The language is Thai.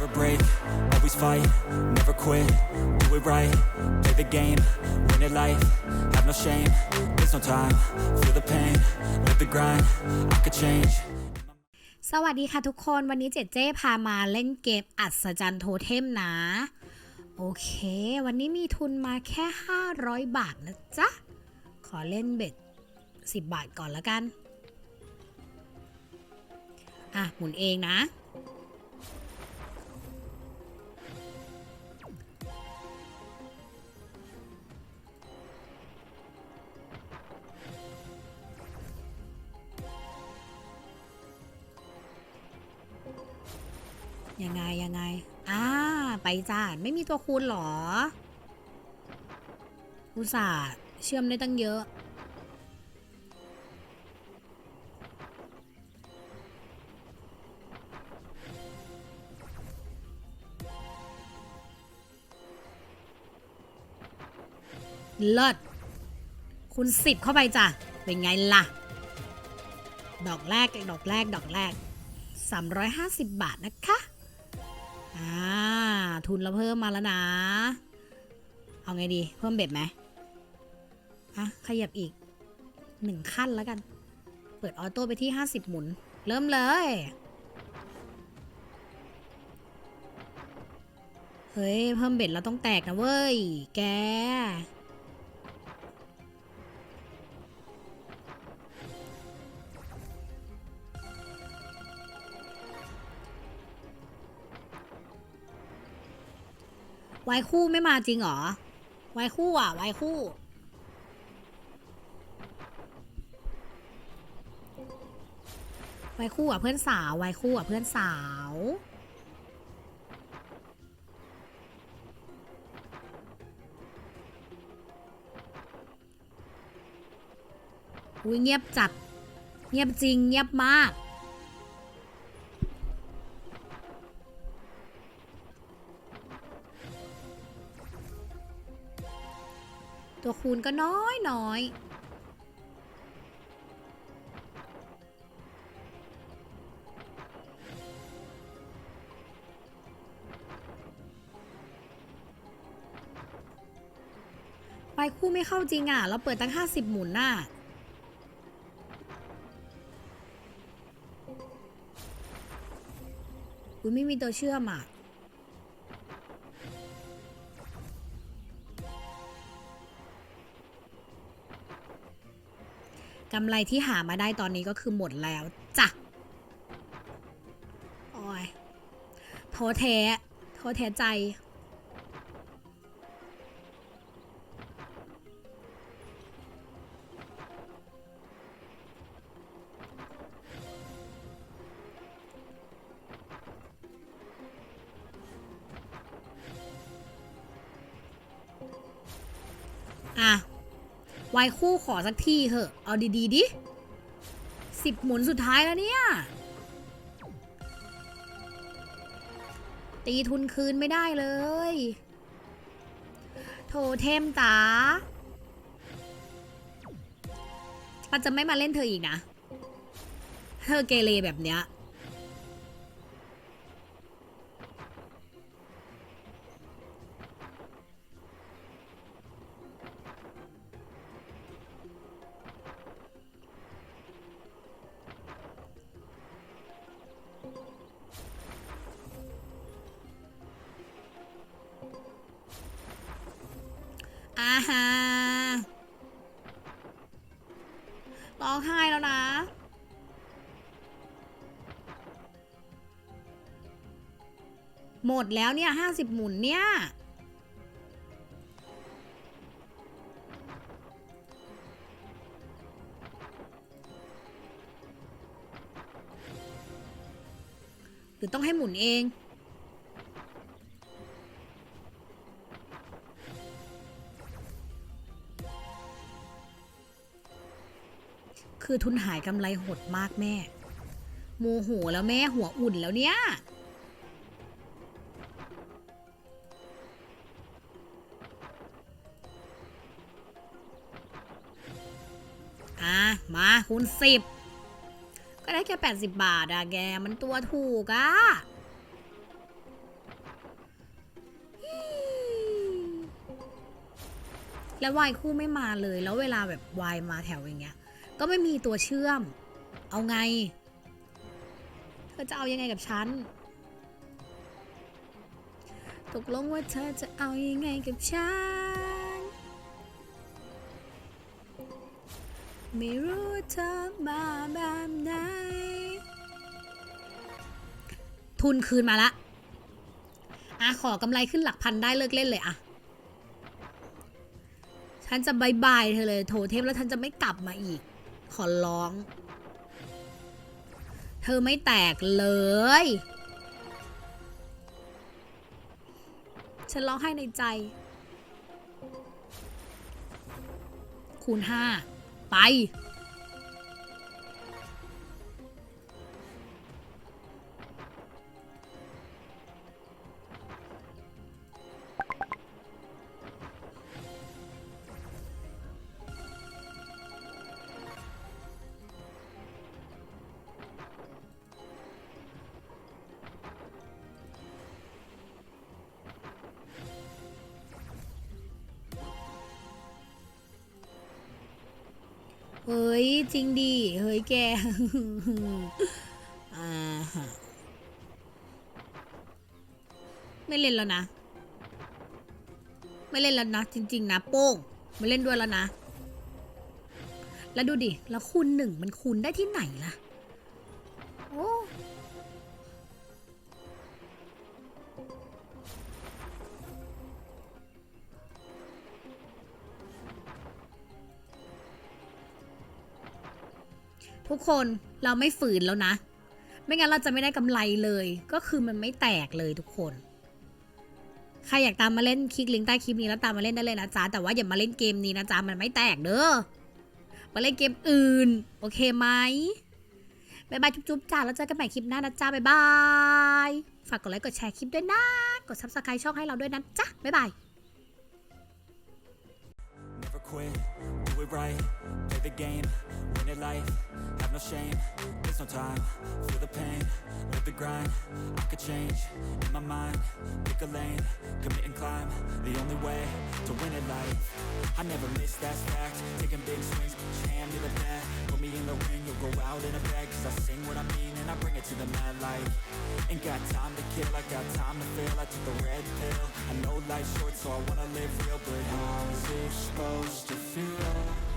Never break, always fight, never quit, do it right, play the game, win it life, have no shame, there's no time, feel the pain, live the grind, I could change. สวัสดีค่ะทุกคนวันนี้เจเจพามาเล่นเกมอัศจรรย์โทเทมนะ โอเค วันนี้มีทุนมาแค่ 500 บาทนะจ๊ะ ขอเล่นเบ็ด 10 บาทก่อนแล้วกัน อะ หมุนเองนะ ยังไงยังไงอ่าไปจ้าไม่มีตัวคูณหรออุตส่าห์เชื่อมได้ตั้งเยอะ เลิศคุณสิบเข้าไปจ้ะ เป็นไงล่ะ ดอกแรกดอกแรก ดอกแรก 350 บาทนะคะ อ่า ทุนเราเพิ่มมาแล้วนะ เอาไงดี เพิ่มเบ็ดไหมอะ ขยับอีกหนึ่งขั้นแล้วกัน เปิดออโต้ไปที่ 50 หมุน เริ่มเลย เฮ้ย เพิ่มเบ็ดเราต้องแตกนะเว้ย แก วายคู่ไม่มาจริงเหรอวายคู่อะวายคู่วายคู่อะเพื่อนสาววายคู่อะเพื่อนสาว อุ้ยเงียบจัด เงียบจริง เงียบมาก ตัวคูณก็น้อยน้อยไปคู่ไม่เข้าจริงอะ เราเปิดตั้ง 50 หมุนน่ะอุ้ยไม่มีตัวเชื่อมอะำไรที่หามาได้ตอนนี้ก็คือหมดแล้วจ้ะโอ้ยโทษแท้โทษแท้ใจ อะ วายคู่ขอสักทีเถอะ เอาดีๆดิสิบหมุนสุดท้ายแล้วเนี่ย ตีทุนคืนไม่ได้เลยโทเทมตาปันจะไม่มาเล่นเธออีกนะ เธอเกเรแบบเนี้ย ฮาร้องไห้แล้วนะหมดแล้วเนี่ยห้าสิบหมุนเนี่ย หรือต้องให้หมุนเอง คือทุนหายกำไรหดมากแม่ โมโหแล้วแม่หัวอุ่นแล้วเนี่ย อะ มาคูณสิบ ก็ได้แค่แปดสิบาทอะแก มันตัวถูกอะแล้ววายคู่ไม่มาเลย แล้วเวลาแบบวายมาแถวอย่างเงี้ย ก็ไม่มีตัวเชื่อม เอาไง เธอจะเอายังไงกับฉัน ตกลงว่าเธอจะเอายังไงกับฉัน ไม่รู้เธอมาแบบไหน ทุนคืนมาละอะขอกำไรขึ้นหลักพันได้เลิกเล่นเลยอะฉันจะบายบายเธอเลยโทเทมแล้วฉันจะไม่กลับมาอีก ขอร้อง เธอไม่แตกเลย ฉันร้องไห้ในใจ คูณห้าไป เฮ้ย จริงดิ เฮ้ยแก อ่าฮะ ไม่เล่นแล้วนะ ไม่เล่นแล้วนะ จริง ๆ นะ โป้ง ไม่เล่นด้วยแล้วนะ แล้วดูดิ แล้วคูณหนึ่งมันคูณได้ที่ไหนล่ะ โอ้ ทุกคนเราไม่ฝืนแล้วนะ ไม่งั้นเราจะไม่ได้กำไรเลย ก็คือมันไม่แตกเลยทุกคน ใครอยากตามมาเล่นคลิกลิงก์ใต้คลิปนี้แล้วตามมาเล่นได้เลยนะจ๊ะ แต่ว่าอย่ามาเล่นเกมนี้นะจ๊ะ มันไม่แตกเด้อ มาเล่นเกมอื่น โอเคไหมบายบายจุ๊บๆจ้าแล้วเจอกันใหม่คลิปหน้านะจ๊ะบายบาย ฝากกดไลค์กดแชร์คลิปด้วยนะ กด subscribe ช่องให้เราด้วยนะจ๊ะบายบาย Never quit, it right, play the game, win it life, have no shame, there's no time, feel the pain, live the grind, I could change, in my mind, pick a lane, commit and climb, the only way to win it life, I never miss that fact, taking big swings, hand to the bat, put me in the ring, you'll go out in a bag, cause I sing what I mean and I bring it to the mad light, ain't got time to kill, I got time to feel, I took the red pill, I know life's short so I wanna live real, but how's it supposed to feel?